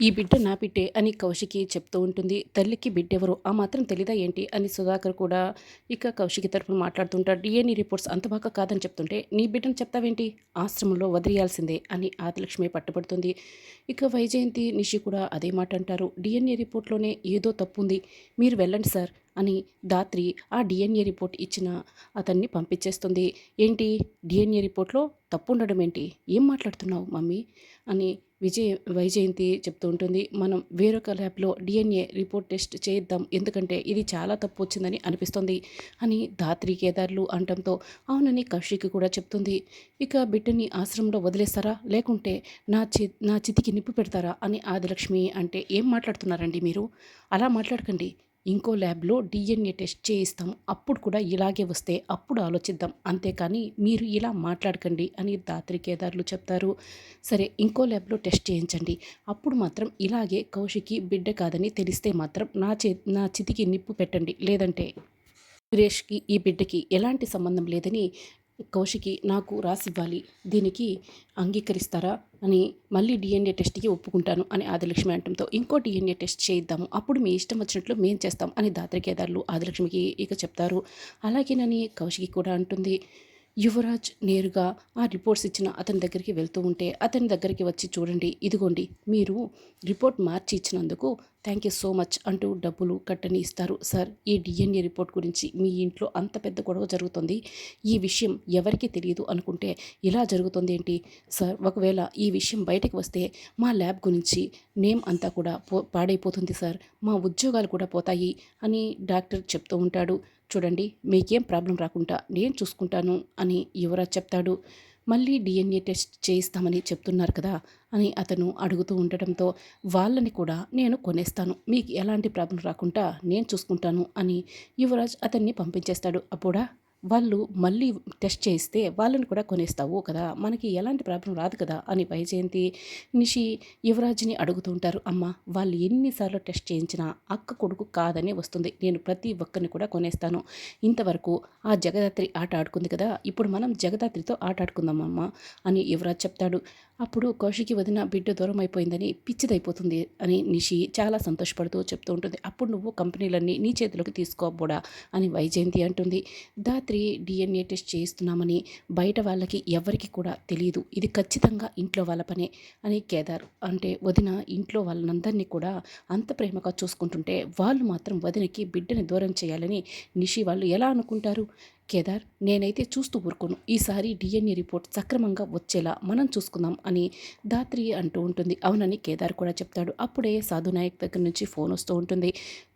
ఈ బిడ్డ నా బిడ్డే అని కౌశికి చెప్తూ ఉంటుంది. తల్లికి బిడ్డెవరు ఆ మాత్రం తెలీదా ఏంటి అని సుధాకర్ కూడా ఇక కౌశికి తరఫున మాట్లాడుతుంటాడు. డిఎన్ఏ రిపోర్ట్స్ అంత బాగా కాదని చెప్తుంటే నీ బిడ్డను చెప్తావేంటి? ఆశ్రమంలో వదిలేయాల్సిందే అని ఆదిలక్ష్మి పట్టుబడుతుంది. ఇక వైజయంతి నిషి కూడా అదే మాట అంటారు. డిఎన్ఏ రిపోర్ట్లోనే ఏదో తప్పు ఉంది మీరు వెళ్ళండి సార్ అని దాత్రి ఆ డిఎన్ఏ రిపోర్ట్ ఇచ్చిన అతన్ని పంపించేస్తుంది. ఏంటి? డిఎన్ఏ రిపోర్ట్లో తప్పు ఉండడం ఏంటి? ఏం మాట్లాడుతున్నావు మమ్మీ? అని విజయ వైజయంతి చెప్తూ ఉంటుంది. మనం వేరొక ల్యాబ్లో డిఎన్ఏ రిపోర్ట్ టెస్ట్ చేద్దాం ఎందుకంటే ఇది చాలా తప్పు వచ్చిందని అనిపిస్తుంది అని ధాత్రి కేదార్లు అంటంతో అవునని కౌశిక్ కూడా చెప్తుంది. ఇక బిడ్డని ఆశ్రమంలో వదిలేస్తారా? లేకుంటే నా చి నా చితికి నిప్పు పెడతారా? అని ఆదిలక్ష్మి అంటే ఏం మాట్లాడుతున్నారండి మీరు? అలా మాట్లాడకండి. ఇంకో ల్యాబ్లో డిఎన్ఏ టెస్ట్ చేయిస్తాం అప్పుడు కూడా ఇలాగే వస్తే అప్పుడు ఆలోచిద్దాం. అంతేకాని మీరు ఇలా మాట్లాడకండి అని దాత్రికేదార్లు చెప్తారు. సరే ఇంకో ల్యాబ్లో టెస్ట్ చేయించండి. అప్పుడు మాత్రం ఇలాగే కౌశికి బిడ్డ కాదని తెలిస్తే మాత్రం నా చే నా చితికి నిప్పు పెట్టండి. లేదంటే సురేష్కి ఈ బిడ్డకి ఎలాంటి సంబంధం లేదని కౌశికి నాకు రాసివ్వాలి. దీనికి అంగీకరిస్తారా? అని మళ్ళీ డిఎన్ఏ టెస్ట్కి ఒప్పుకుంటాను అని ఆదిలక్ష్మి అంటంతో ఇంకో డిఎన్ఏ టెస్ట్ చేయిద్దాము. అప్పుడు మీ ఇష్టం వచ్చినట్లు మేం చేస్తాం అని దాత్రికేదారులు ఆదిలక్ష్మికి ఇక చెప్తారు. అలాగేనని కౌశికి కూడా అంటుంది. యువరాజ్ నేరుగా ఆ రిపోర్ట్స్ ఇచ్చిన అతని దగ్గరికి వెళ్తూ ఉంటే అతని దగ్గరికి వచ్చి చూడండి ఇదిగోండి మీరు రిపోర్ట్ మార్చి ఇచ్చినందుకు థ్యాంక్ యూ సో మచ్ అంటూ డబ్బులు కట్టని ఇస్తారు. సార్ ఈ డిఎన్ఏ రిపోర్ట్ గురించి మీ ఇంట్లో అంత పెద్ద గొడవ జరుగుతుంది. ఈ విషయం ఎవరికి తెలియదు అనుకుంటే ఇలా జరుగుతుంది ఏంటి? సార్ ఒకవేళ ఈ విషయం బయటకు వస్తే మా ల్యాబ్ గురించి నేమ్ అంతా కూడా పాడైపోతుంది సార్. మా ఉద్యోగాలు కూడా పోతాయి అని డాక్టర్ చెప్తూ ఉంటాడు. చూడండి మీకేం ప్రాబ్లం రాకుండా నేను చూసుకుంటాను అని యువరాజ్ చెప్తాడు. మళ్ళీ డిఎన్ఏ టెస్ట్ చేయిస్తామని చెప్తున్నారు కదా అని అతను అడుగుతూ ఉండటంతో వాళ్ళని కూడా నేను కొనేస్తాను. మీకు ఎలాంటి ప్రాబ్లం రాకుండా నేను చూసుకుంటాను అని యువరాజ్ అతన్ని పంపించేస్తాడు. అప్పుడా? వాళ్ళు మళ్ళీ టెస్ట్ చేస్తే వాళ్ళని కూడా కొనేస్తావు కదా మనకి ఎలాంటి ప్రాబ్లం రాదు కదా అని వైజయంతి నిషి యువరాజ్ని అడుగుతూ ఉంటారు. అమ్మ వాళ్ళు ఎన్నిసార్లు టెస్ట్ చేయించినా అక్క కొడుకు కాదని వస్తుంది. నేను ప్రతి ఒక్కరిని కూడా కొనేస్తాను. ఇంతవరకు ఆ జగదాత్రి ఆట ఆడుకుంది కదా ఇప్పుడు మనం జగదాత్రితో ఆట ఆడుకుందామమ్మ అని యువరాజ్ చెప్తాడు. అప్పుడు కౌశికి వదిన బిడ్డ దూరం అయిపోయిందని పిచ్చిదైపోతుంది అని నిషి చాలా సంతోషపడుతూ చెప్తూ ఉంటుంది. అప్పుడు నువ్వు కంపెనీలన్నీ నీ చేతిలోకి తీసుకోబోడా అని వైజయంతి అంటుంది. దాత్రి డిఎన్ఏ టెస్ట్ చేయిస్తున్నామని బయట వాళ్ళకి ఎవరికి కూడా తెలియదు ఇది ఖచ్చితంగా ఇంట్లో వాళ్ళ పనే అని కేదార్ అంటే వదిన ఇంట్లో వాళ్ళనందరినీ కూడా అంత ప్రేమగా చూసుకుంటుంటే వాళ్ళు మాత్రం వదినకి బిడ్డని దూరం చేయాలని నిషి వాళ్ళు ఎలా అనుకుంటారు? కేదార్ నేనైతే చూస్తూ ఊరుకోను. ఈసారి డిఎన్ఏ రిపోర్ట్ సక్రమంగా వచ్చేలా మనం చూసుకుందాం అని దాత్రి అంటూ ఉంటుంది. అవునని కేదార్ కూడా చెప్తాడు. అప్పుడే సాధు నాయక్ దగ్గర నుంచి ఫోన్ వస్తూ ఉంటుంది.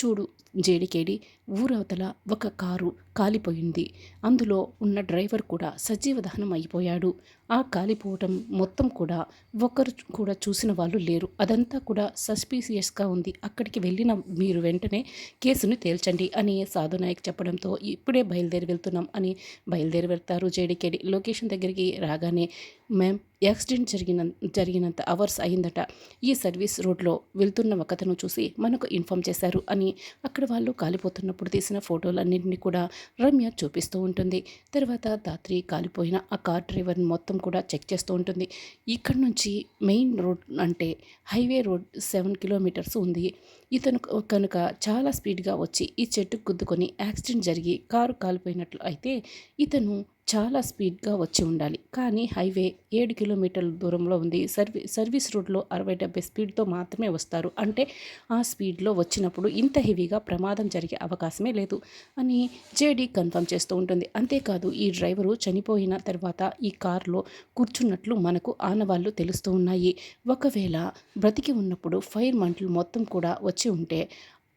చూడు జేడికేడి ఊరవతల ఒక కారు కాలిపోయింది. అందులో ఉన్న డ్రైవర్ కూడా సజీవ దహనం అయిపోయాడు. ఆ కాలిపోవటం మొత్తం కూడా ఒకరు కూడా చూసిన వాళ్ళు లేరు. అదంతా కూడా సస్పీసియస్గా ఉంది. అక్కడికి వెళ్ళిన మీరు వెంటనే కేసును తేల్చండి అని సాధునాయక్ చెప్పడంతో ఇప్పుడే బయలుదేరి వెళ్తున్నాం అని బయలుదేరి వెళ్తారు జేడికేడి. లొకేషన్ దగ్గరికి రాగానే మ్యామ్ యాక్సిడెంట్ జరిగిన జరిగినంత అవర్స్ అయిందట ఈ సర్వీస్ రోడ్లో వెళ్తున్న ఒకతను చూసి మనకు ఇన్ఫామ్ చేశారు అని అక్కడ వాళ్ళు కాలిపోతున్నప్పుడు తీసిన ఫోటోలన్నింటినీ కూడా రమ్య చూపిస్తూ ఉంటుంది. తర్వాత దాత్రి కాలిపోయిన ఆ కార్ డ్రైవర్ని మొత్తం కూడా చెక్ చేస్తూ ఉంటుంది. ఇక్కడ నుంచి మెయిన్ రోడ్ అంటే హైవే రోడ్ సెవెన్ కిలోమీటర్స్ ఉంది. ఇతను కనుక చాలా స్పీడ్గా వచ్చి ఈ చెట్టుకు గుద్దుకొని యాక్సిడెంట్ జరిగి కారు కాలిపోయినట్లు అయితే ఇతను చాలా స్పీడ్గా వచ్చి ఉండాలి. కానీ హైవే ఏడు కిలోమీటర్ల దూరంలో ఉంది. సర్వీ సర్వీస్ రోడ్లో అరవై డెబ్బై స్పీడ్తో మాత్రమే వస్తారు. అంటే ఆ స్పీడ్లో వచ్చినప్పుడు ఇంత హెవీగా ప్రమాదం జరిగే అవకాశమే లేదు అని జేడీ కన్ఫర్మ్ చేస్తూ ఉంటుంది. అంతేకాదు ఈ డ్రైవరు చనిపోయిన తర్వాత ఈ కారులో కూర్చున్నట్లు మనకు ఆనవాళ్ళు తెలుస్తూ ఉన్నాయి. ఒకవేళ బ్రతికి ఉన్నప్పుడు ఫైర్ మంటలు మొత్తం కూడా వచ్చి ఉంటే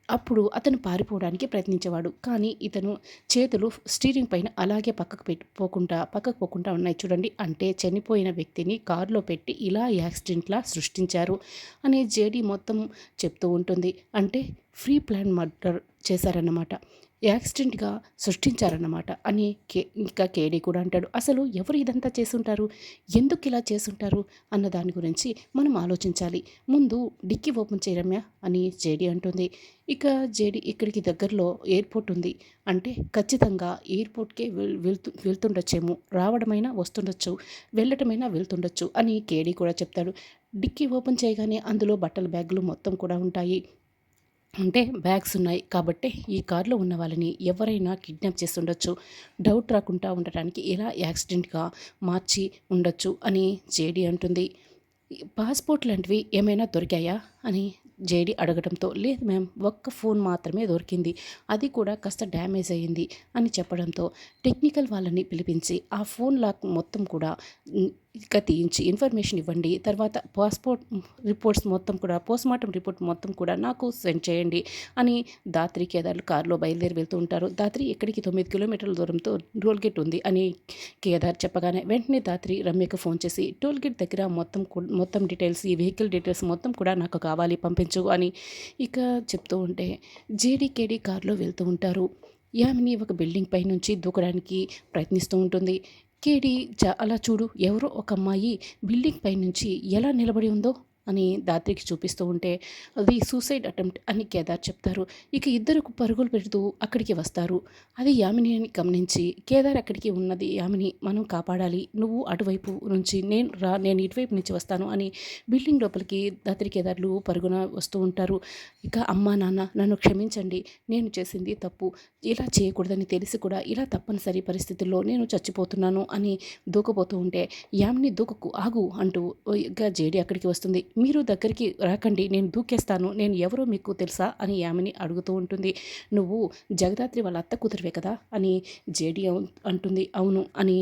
అప్పుడు అతను పారిపోవడానికి ప్రయత్నించేవాడు. కానీ ఇతను చేతులు స్టీరింగ్ పైన అలాగే పక్కకు పెట్టి పోకుండా పక్కకు పోకుండా ఉన్నాయి. చూడండి అంటే చనిపోయిన వ్యక్తిని కారులో పెట్టి ఇలా యాక్సిడెంట్లా సృష్టించారు అనే జేడీ మొత్తం చెప్తూ ఉంటుంది. అంటే ఫ్రీ ప్లాన్ మర్డర్ చేశారన్నమాట. యాక్సిడెంట్గా సృష్టించారన్నమాట అని కే ఇంకా కేడీ కూడా అంటాడు. అసలు ఎవరు ఇదంతా చేసుంటారు ఎందుకు ఇలా చేసుంటారు అన్న దాని గురించి మనం ఆలోచించాలి. ముందు డిక్కీ ఓపెన్ చేయరమ్యా అని జేడీ అంటుంది. ఇక జేడి ఇక్కడికి దగ్గరలో ఎయిర్పోర్ట్ ఉంది. అంటే ఖచ్చితంగా ఎయిర్పోర్ట్కే వెళ్తు వెళ్తుండొచ్చేమో. రావడమైనా వస్తుండొచ్చు. వెళ్ళటమైనా వెళ్తుండొచ్చు అని కేడీ కూడా చెప్తాడు. డిక్కీ ఓపెన్ చేయగానే అందులో బట్టల బ్యాగులు మొత్తం కూడా ఉంటాయి. అంటే బ్యాగ్స్ ఉన్నాయి కాబట్టి ఈ కారులో ఉన్న వాళ్ళని ఎవరైనా కిడ్నాప్ చేసి ఉండొచ్చు. డౌట్ రాకుండా ఉండటానికి ఇలా యాక్సిడెంట్గా మార్చి ఉండొచ్చు అని జేడీ అంటుంది. పాస్పోర్ట్ లాంటివి ఏమైనా దొరికాయా? అని జేడీ అడగడంతో లేదు మ్యామ్ ఒక్క ఫోన్ మాత్రమే దొరికింది. అది కూడా కాస్త డ్యామేజ్ అయ్యింది అని చెప్పడంతో టెక్నికల్ వాళ్ళని పిలిపించి ఆ ఫోన్ లాక్ మొత్తం కూడా ఇంకా తీయించి ఇన్ఫర్మేషన్ ఇవ్వండి. తర్వాత పాస్పోర్ట్ రిపోర్ట్స్ మొత్తం కూడా పోస్ట్మార్టం రిపోర్ట్ మొత్తం కూడా నాకు సెండ్ చేయండి అని దాత్రి కేదార్లు కారులో బయలుదేరి వెళ్తూ ఉంటారు. దాత్రి ఎక్కడికి తొమ్మిది కిలోమీటర్ల దూరంతో టోల్ గేట్ ఉంది అని కేదార్ చెప్పగానే వెంటనే దాత్రి రమ్యకు ఫోన్ చేసి టోల్ గేట్ దగ్గర మొత్తం మొత్తం డీటెయిల్స్ ఈ వెహికల్ డీటెయిల్స్ మొత్తం కూడా నాకు కావాలి పంపించు అని ఇక చెప్తూ ఉంటే జేడీకేడీ కారులో వెళ్తూ ఉంటారు. యామిని ఒక బిల్డింగ్ పై నుంచి దూకడానికి ప్రయత్నిస్తూ ఉంటుంది. కేడి జ అలా చూడు ఎవరో ఒక అమ్మాయి బిల్డింగ్ పై నుంచి ఎలా నిలబడి ఉందో అని దాత్రికి చూపిస్తూ ఉంటే అది సూసైడ్ అటెంప్ట్ అని కేదార్ చెప్తారు. ఇక ఇద్దరు పరుగులు పెడుతూ అక్కడికి వస్తారు. అది యామిని అని గమనించి కేదార్ అక్కడికి ఉన్నది యామిని మనం కాపాడాలి. నువ్వు అటువైపు నుంచి నేను రా నేను ఇటువైపు నుంచి వస్తాను అని బిల్డింగ్ లోపలికి దాత్రి కేదార్లు పరుగున వస్తూ ఉంటారు. ఇక అమ్మా నాన్న నన్ను క్షమించండి. నేను చేసింది తప్పు. ఇలా చేయకూడదని తెలిసి కూడా ఇలా తప్పనిసరి పరిస్థితుల్లో నేను చచ్చిపోతున్నాను అని దూకపోతూ ఉంటే యామిని దూకకు ఆగు అంటూ జేడి అక్కడికి వస్తుంది. మీరు దగ్గరికి రాకండి నేను దూకేస్తాను నేను ఎవరో మీకు తెలుసా? అని ఆమెని అడుగుతూ ఉంటుంది. నువ్వు జగదాత్రి వాళ్ళ అత్త కూతురువే కదా? అని జేడి అంటుంది. అవును అని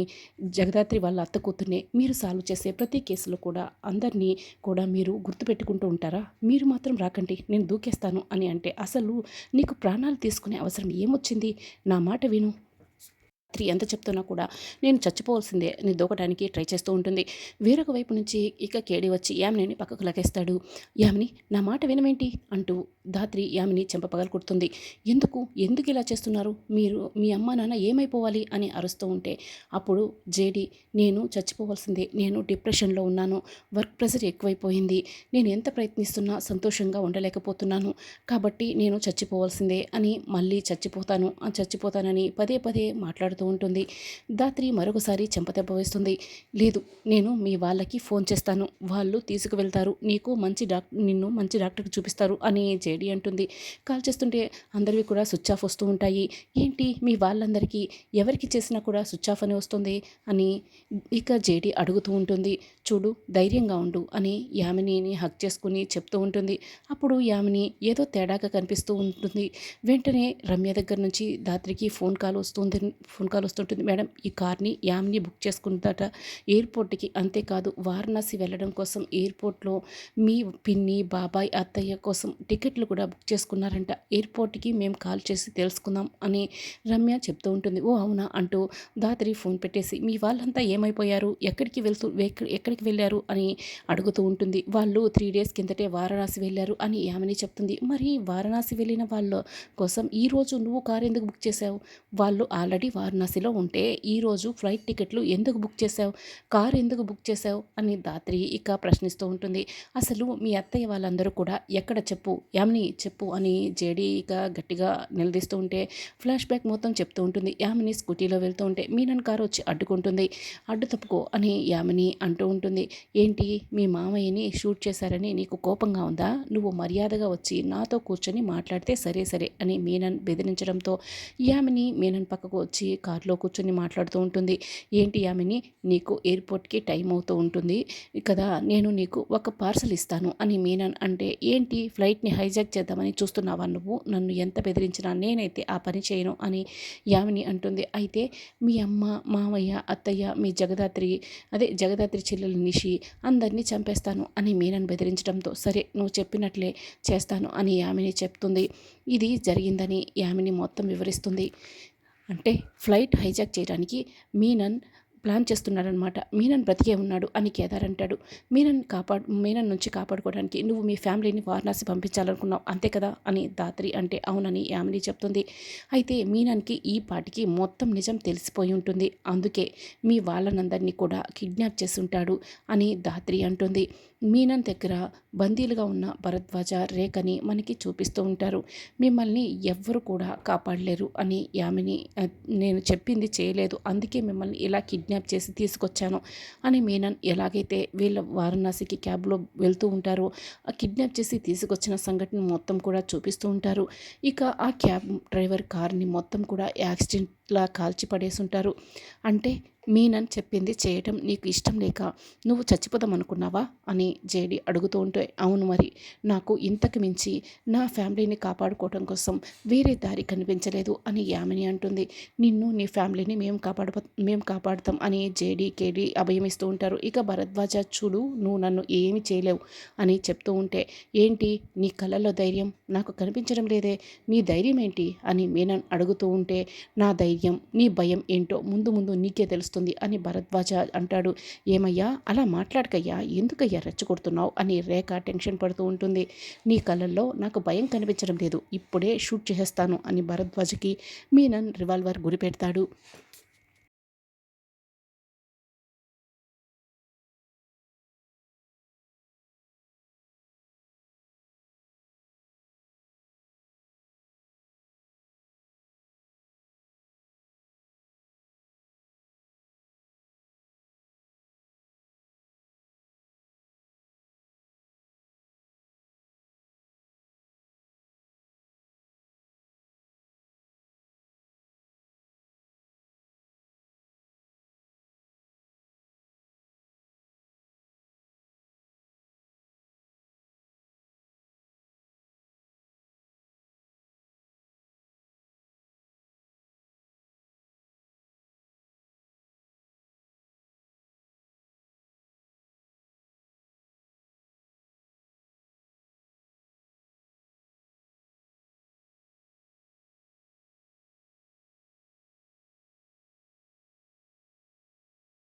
జగదాత్రి వాళ్ళ అత్త కూతురునే మీరు సాల్వ్ చేసే ప్రతి కేసులో కూడా అందరినీ కూడా మీరు గుర్తుపెట్టుకుంటూ ఉంటారా? మీరు మాత్రం రాకండి నేను దూకేస్తాను అని అంటే అసలు నీకు ప్రాణాలు తీసుకునే అవసరం ఏమొచ్చింది? నా మాట విను. త్రీ ఎంత చెప్తున్నా కూడా నేను చచ్చిపోవాల్సిందే నేను దూకడానికి ట్రై చేస్తూ ఉంటుంది. వేరొక వైపు నుంచి ఇక కేడి వచ్చి యామిని పక్కకు లగేస్తాడు. యామిని నా మాట వినమేంటి? అంటూ ధాత్రి యామిని చెంపపగలు కుడుతుంది. ఎందుకు? ఎందుకు ఇలా చేస్తున్నారు? మీరు మీ అమ్మ నాన్న ఏమైపోవాలి? అని అరుస్తూ ఉంటే అప్పుడు జేడి నేను చచ్చిపోవాల్సిందే. నేను డిప్రెషన్లో ఉన్నాను. వర్క్ ప్రెషర్ ఎక్కువైపోయింది. నేను ఎంత ప్రయత్నిస్తున్నా సంతోషంగా ఉండలేకపోతున్నాను. కాబట్టి నేను చచ్చిపోవాల్సిందే అని మళ్ళీ చచ్చిపోతాను. చచ్చిపోతానని పదే పదే మాట్లాడుతూ మాట్లాడుతూ ఉంటుంది. దాత్రి మరొకసారి చెంపదెబ్బ వేస్తుంది. లేదు నేను మీ వాళ్ళకి ఫోన్ చేస్తాను. వాళ్ళు తీసుకువెళ్తారు. నీకు మంచి డాక్టర్ నిన్ను మంచి డాక్టర్కి చూపిస్తారు అని జేడి అంటుంది. కాల్ చేస్తుంటే అందరివి కూడా స్విచ్ ఆఫ్ వస్తూ ఉంటాయి. ఏంటి మీ వాళ్ళందరికీ ఎవరికి చేసినా కూడా స్విచ్ ఆఫ్ అని వస్తుంది అని ఇక జేడి అడుగుతూ ఉంటుంది. చూడు ధైర్యంగా ఉండు అని యామినిని హక్ చేసుకుని చెప్తూ ఉంటుంది. అప్పుడు యామిని ఏదో తేడాగా కనిపిస్తూ ఉంటుంది. వెంటనే రమ్య దగ్గర నుంచి దాత్రికి ఫోన్ కాల్ వస్తుంది ఫోన్ కాల్ వస్తుంటుంది. మేడం ఈ కార్ని యామ్ని బుక్ చేసుకుంటాట ఎయిర్పోర్ట్కి అంతేకాదు వారణాసి వెళ్ళడం కోసం ఎయిర్పోర్ట్లో మీ పిన్ని బాబాయ్ అత్తయ్య కోసం టికెట్లు కూడా బుక్ చేసుకున్నారంట. ఎయిర్పోర్ట్కి మేము కాల్ చేసి తెలుసుకుందాం అని రమ్య చెప్తూ ఉంటుంది. ఓ అవునా? అంటూ దాత్రి ఫోన్ పెట్టేసి మీ వాళ్ళంతా ఏమైపోయారు? ఎక్కడికి వెళ్తూ ఎక్కడికి వెళ్ళారు? అని అడుగుతూ ఉంటుంది. వాళ్ళు త్రీ డేస్ కిందటే వారణాసి వెళ్ళారు అని యామిని చెప్తుంది. మరి వారణాసి వెళ్ళిన వాళ్ళ కోసం ఈరోజు నువ్వు కారు ఎందుకు బుక్ చేసావు వాళ్ళు ఆల్రెడీ వారణాసి వారణాసిలో ఉంటే ఈరోజు ఫ్లైట్ టికెట్లు ఎందుకు బుక్ చేశావు? కారు ఎందుకు బుక్ చేశావు? అని దాత్రి ఇక ప్రశ్నిస్తూ ఉంటుంది. అసలు మీ అత్తయ్య వాళ్ళందరూ కూడా ఎక్కడ చెప్పు? యామిని చెప్పు? అని జేడీ ఇక గట్టిగా నిలదీస్తూ ఉంటే ఫ్లాష్ బ్యాక్ మొత్తం చెప్తూ ఉంటుంది. యామిని స్కూటీలో వెళ్తూ ఉంటే మీనన్ కారు వచ్చి అడ్డుకుంటుంది. అడ్డు తప్పుకో అని యామిని అంటూ ఉంటుంది. ఏంటి? మీ మామయ్యని షూట్ చేశారని నీకు కోపంగా ఉందా? నువ్వు మర్యాదగా వచ్చి నాతో కూర్చొని మాట్లాడితే సరే సరే అని మీనన్ బెదిరించడంతో యామిని మీనన్ పక్కకు వచ్చి కార్లో కూర్చొని మాట్లాడుతూ ఉంటుంది. ఏంటి యామిని? నీకు ఎయిర్పోర్ట్కి టైం అవుతూ ఉంటుంది. కదా నేను నీకు ఒక పార్సల్ ఇస్తాను అని మీనన్ అంటే ఏంటి? ఫ్లైట్ని హైజాక్ చేద్దామని చూస్తున్నావా నువ్వు? నన్ను ఎంత బెదిరించినా నేనైతే ఆ పని చేయను అని యామిని అంటుంది. అయితే మీ అమ్మ మామయ్య అత్తయ్య మీ జగదాత్రి అదే జగదాత్రి చెల్లెలు నిషి అందరినీ చంపేస్తాను అని మీనన్ బెదిరించడంతో సరే నువ్వు చెప్పినట్లే చేస్తాను అని యామిని చెప్తుంది. ఇది జరిగిందని యామిని మొత్తం వివరిస్తుంది. అంటే ఫ్లైట్ హైజాక్ చేయడానికి మీనన్ ప్లాన్ చేస్తున్నాడనమాట మీనన్ బ్రతికే ఉన్నాడు అని కేదార్ అంటాడు. మీనన్ కాపాడు మీనన్ నుంచి కాపాడుకోవడానికి నువ్వు మీ ఫ్యామిలీని వారణాసి పంపించాలనుకున్నావు. అంతే కదా అని దాత్రి అంటే అవునని యామిని చెప్తుంది. అయితే మీనన్కి ఈ పాటికి మొత్తం నిజం తెలిసిపోయి ఉంటుంది. అందుకే మీ వాళ్ళనందరినీ కూడా కిడ్నాప్ చేసి ఉంటాడు అని దాత్రి అంటుంది. మీనన్ దగ్గర బందీలుగా ఉన్న భరద్వాజ రేఖని మనకి చూపిస్తూ ఉంటారు. మిమ్మల్ని ఎవ్వరు కూడా కాపాడలేరు అని యామిని నేను చెప్పింది చేయలేదు. అందుకే మిమ్మల్ని ఇలా కిడ్నాప్ చేసి తీసుకొచ్చాను అని మీనన్ ఎలాగైతే వీళ్ళ వారణాసికి క్యాబ్లో వెళ్తూ ఉంటారో ఆ కిడ్నాప్ చేసి తీసుకొచ్చిన సంఘటన మొత్తం కూడా చూపిస్తూ ఉంటారు. ఇక ఆ క్యాబ్ డ్రైవర్ కార్ని మొత్తం కూడా యాక్సిడెంట్ యాక్సిడెంట్లా కాల్చి ఉంటారు అంటే మీనన్ చెప్పింది చేయటం నీకు ఇష్టం లేక నువ్వు చచ్చిపోదాం అనుకున్నావా? అని జేడి అడుగుతూ ఉంటే అవును మరి నాకు ఇంతకు మించి నా ఫ్యామిలీని కాపాడుకోవడం కోసం వేరే దారి కనిపించలేదు అని యామిని అంటుంది. నిన్ను నీ ఫ్యామిలీని మేము కాపాడ మేము కాపాడుతాం అని జేడి కేడి అభయమిస్తూ ఉంటారు. ఇక భరద్వాజ చూడు నువ్వు నన్ను ఏమి చేయలేవు అని చెప్తూ ఉంటే ఏంటి నీ కళ్ళల్లో ధైర్యం? నాకు కనిపించడం లేదే. నీ ధైర్యం ఏంటి? అని మీనన్ అడుగుతూ ఉంటే నా ధైర్యం నీ భయం ఏంటో ముందు ముందు నీకే తెలుస్తుంది అని భరద్వాజ అంటాడు. ఏమయ్యా అలా మాట్లాడకయ్యా ఎందుకయ్యా రెచ్చగొడుతున్నావు అని రేఖ టెన్షన్ పడుతూ ఉంటుంది. నీ కళ్ళల్లో నాకు భయం కనిపించడం లేదు ఇప్పుడే షూట్ చేసేస్తాను అని భరద్వాజకి మీనన్ రివాల్వర్ గురిపెడతాడు.